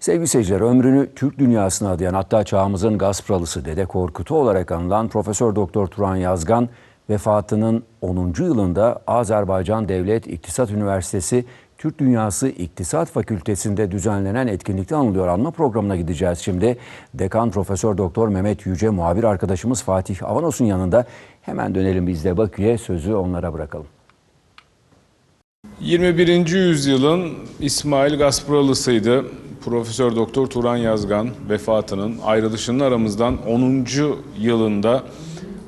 Sevgili seyirciler, ömrünü Türk dünyasına adayan hatta çağımızın Gaspralısı Dede Korkut'u olarak anılan Profesör Doktor Turan Yazgan vefatının 10. yılında Azerbaycan Devlet İktisat Üniversitesi Türk Dünyası İktisat Fakültesi'nde düzenlenen etkinlikte anılıyor. Anma programına gideceğiz şimdi. Dekan Profesör Doktor Mehmet Yüce muhabir arkadaşımız Fatih Avanos'un yanında. Hemen dönelim biz de Bakü'ye sözü onlara bırakalım. 21. yüzyılın İsmail Gaspralısıydı. Profesör Doktor Turan Yazgan vefatının ayrılışının aramızdan 10. yılında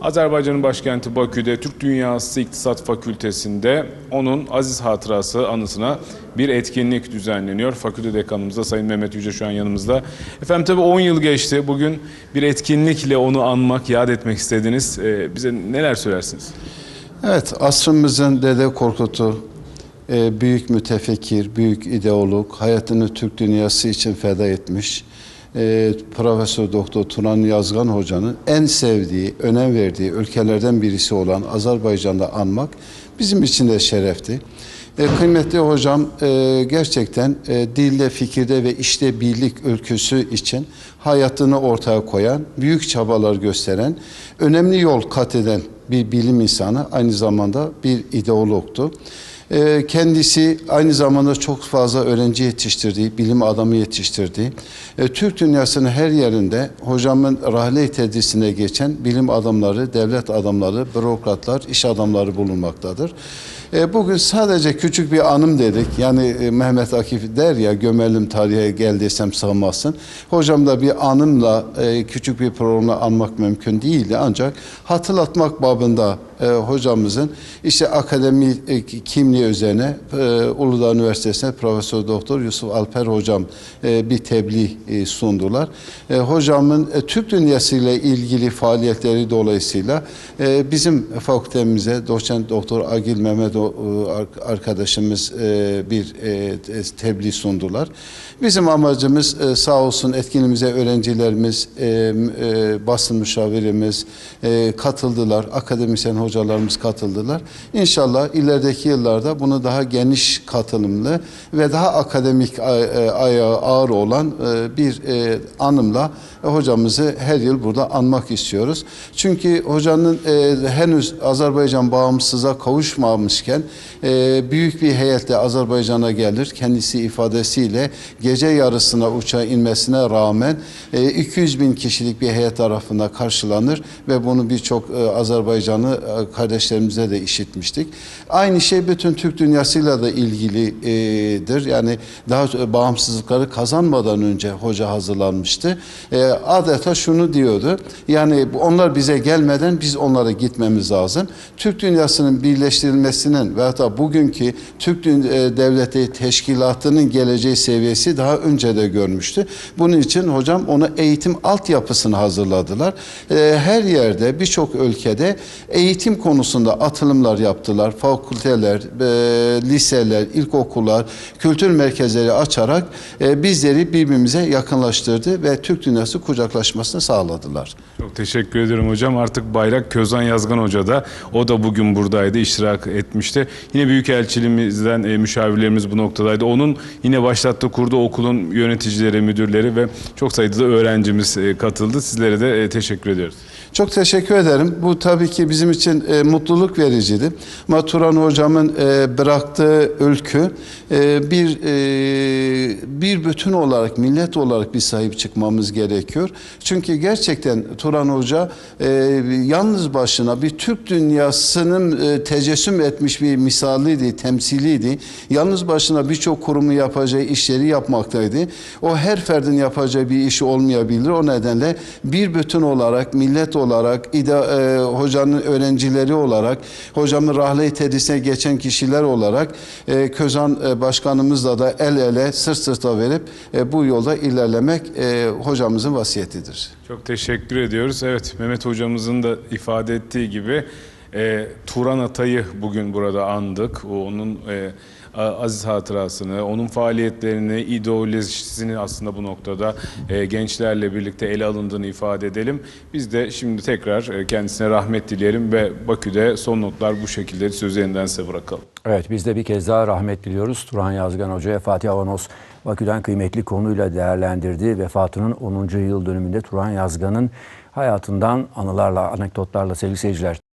Azerbaycan'ın başkenti Bakü'de Türk Dünyası İktisat Fakültesi'nde onun aziz hatırası anısına bir etkinlik düzenleniyor. Fakülte dekanımız da Sayın Mehmet Yüce şu an yanımızda. Efendim tabii 10 yıl geçti. Bugün bir etkinlikle onu anmak, yad etmek istediniz. Ee, bize neler söylersiniz? Evet, asrımızın Dede Korkut'u e, büyük mütefekkir, büyük ideolog, hayatını Türk dünyası için feda etmiş. E, Profesör Doktor Turan Yazgan Hoca'nın en sevdiği, önem verdiği ülkelerden birisi olan Azerbaycan'da anmak bizim için de şerefti. E, kıymetli hocam e, gerçekten e, dilde, fikirde ve işte birlik ülküsü için hayatını ortaya koyan, büyük çabalar gösteren, önemli yol kat eden bir bilim insanı, aynı zamanda bir ideologtu. E, kendisi aynı zamanda çok fazla öğrenci yetiştirdiği, bilim adamı yetiştirdiği, e, Türk dünyasının her yerinde hocamın rahle tedrisine geçen bilim adamları, devlet adamları, bürokratlar, iş adamları bulunmaktadır. E, Bugün sadece küçük bir anım dedik. Yani e, Mehmet Akif der ya gömelim tarihe gel desem sığmazsın. Hocam da bir anımla e, küçük bir programla anmak mümkün değildi. Ancak hatırlatmak babında e, hocamızın işte akademi e, kimliği üzerine e, Uludağ Üniversitesi'ne Profesör Doktor Yusuf Alper hocam e, bir tebliğ e, sundular. E, hocamın e, Türk dünyası ile ilgili faaliyetleri dolayısıyla e, bizim fakültemize doçent doktor Agil Mehmet o- e, ar- arkadaşımız e, bir e, te- tebliğ sundular. Bizim amacımız sağ olsun etkinliğimize öğrencilerimiz, basın müşavirimiz katıldılar, akademisyen hocalarımız katıldılar. İnşallah ilerideki yıllarda bunu daha geniş katılımlı ve daha akademik ayağı ağır olan bir anımla hocamızı her yıl burada anmak istiyoruz. Çünkü hocanın henüz Azerbaycan bağımsızlığa kavuşmamışken e, büyük bir heyetle Azerbaycan'a gelir. Kendisi ifadesiyle gece yarısına uçağa inmesine rağmen e, 200 bin kişilik bir heyet tarafından karşılanır ve bunu birçok e, Azerbaycanlı e, kardeşlerimize de işitmiştik. Aynı şey bütün Türk dünyasıyla da ilgilidir. Yani daha e, bağımsızlıkları kazanmadan önce hoca hazırlanmıştı. E, adeta şunu diyordu. Yani onlar bize gelmeden biz onlara gitmemiz lazım. Türk dünyasının birleştirilmesinin ve hatta bugünkü Türk e, Devleti Teşkilatı'nın geleceği seviyesi daha önce de görmüştü. Bunun için hocam onu eğitim altyapısını hazırladılar. E, her yerde birçok ülkede eğitim konusunda atılımlar yaptılar. Fakülteler, e, liseler, ilkokullar, kültür merkezleri açarak bizleri birbirimize yakınlaştırdı ve Türk dünyası kucaklaşmasını sağladılar. Çok teşekkür ederim hocam. Artık bayrak Közan Yazgan Hoca da o da bugün buradaydı, iştirak etmişti. Yine Büyükelçiliğimizden e, müşavirlerimiz bu noktadaydı. Onun yine başlattığı kurduğu okulun yöneticileri, müdürleri ve çok sayıda da öğrencimiz e, katıldı. Sizlere de e, teşekkür ediyoruz. Çok teşekkür ederim. Bu tabii ki bizim için e, mutluluk vericiydi. Ama Turan hocamın e, bıraktığı ülkü e, bir e, bir bütün olarak millet olarak bir sahip çıkmamız gerekiyor. Çünkü gerçekten Turan hoca e, yalnız başına bir Türk dünyasının e, tecessüm etmiş bir misaliydi, temsiliydi. Yalnız başına birçok kurumu yapacağı işleri yapmaktaydı. O her ferdin yapacağı bir işi olmayabilir. O nedenle bir bütün olarak millet olarak ida, e, hocanın öğrencileri olarak hocamın rahle tedrisine geçen kişiler olarak e, Közan e, başkanımızla da el ele sırt sırta verip e, bu yolda ilerlemek e, hocamızın vasiyetidir. Çok teşekkür ediyoruz. Evet Mehmet hocamızın da ifade ettiği gibi e, Turan Atay'ı bugün burada andık. Onun e, aziz hatırasını, onun faaliyetlerini, ideolojisini aslında bu noktada e, gençlerle birlikte ele alındığını ifade edelim. Biz de şimdi tekrar e, kendisine rahmet dileyelim ve Bakü'de son notlar bu şekilde sözü yeniden size bırakalım. Evet biz de bir kez daha rahmet diliyoruz Turan Yazgan Hoca'ya, Fatih Avanos Bakü'den kıymetli konuyla değerlendirdi. Vefatının 10. yıl dönümünde Turan Yazgan'ın hayatından anılarla, anekdotlarla sevgili seyirciler.